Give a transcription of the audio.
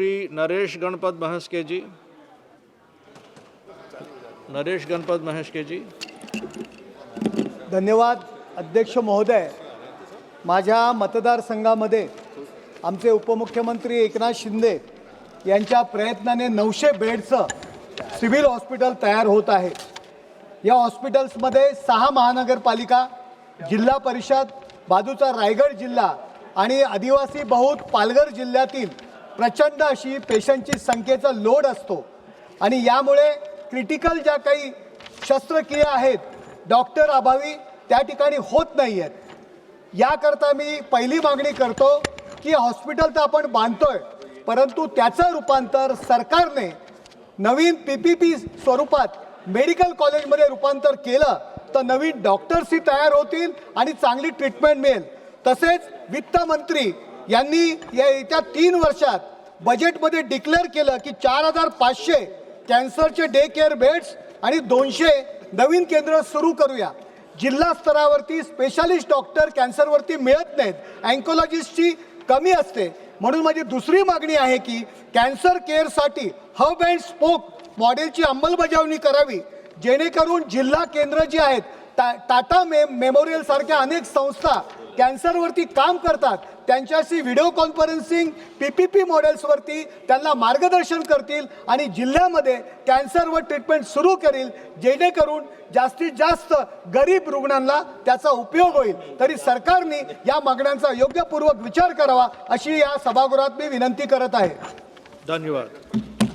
श्री नरेश गणपत महस्के जी नरेश गणपत महस्के जी धन्यवाद अध्यक्ष महोदय. माझ्या मतदारसंघामध्ये आमचे उपमुख्यमंत्री एकनाथ शिंदे यांच्या प्रयत्नाने नऊशे बेडचं सिव्हिल हॉस्पिटल तयार होत आहे. या हॉस्पिटल्समध्ये सहा महानगरपालिका जिल्हा परिषद बाजूचा रायगड जिल्हा आणि आदिवासी बहुत पालघर जिल्ह्यातील प्रचंड अशी पेशंटची संख्येचा लोड असतो. आणि यामुळे क्रिटिकल ज्या काही शस्त्रक्रिया आहेत डॉक्टर अभावी त्या ठिकाणी होत नाही आहेत याकरता मी पहिली मागणी करतो की हॉस्पिटल तर आपण बांधतोय परंतु त्याचं रूपांतर सरकारने नवीन पी पी पी स्वरूपात मेडिकल कॉलेजमध्ये रूपांतर केलं तर नवीन डॉक्टर्सही तयार होतील आणि चांगली ट्रीटमेंट मिळेल. तसेच वित्तमंत्री यांनी या येत्या तीन वर्षात बजेटमध्ये डिक्लेअर केलं की चार हजार पाचशे कॅन्सरचे डे केअर बेड्स आणि दोनशे नवीन केंद्र सुरू करूया. जिल्हा स्तरावरती स्पेशालिस्ट डॉक्टर कॅन्सरवरती मिळत नाहीत. अँकोलॉजिस्टची कमी असते. म्हणून माझी दुसरी मागणी आहे की कॅन्सर केअरसाठी हब अँड स्पोक मॉडेलची अंमलबजावणी करावी. जेणेकरून जिल्हा केंद्र जी आहेत टा टाटा मे मेमोरियलसारख्या अनेक संस्था कॅन्सरवरती काम करतात त्यांच्याशी video conferencing P P P मॉडेल्सवरती त्यांना मार्गदर्शन करतील आणि जिल्ह्यामध्ये कॅन्सरवर ट्रीटमेंट सुरू करील जेणेकरून जास्तीत जास्त गरीब रुग्णांना त्याचा उपयोग होईल. तरी सरकारने या मागण्यांचा योग्यपूर्वक विचार करावा अशी या सभागृहात मी विनंती करत आहे. धन्यवाद.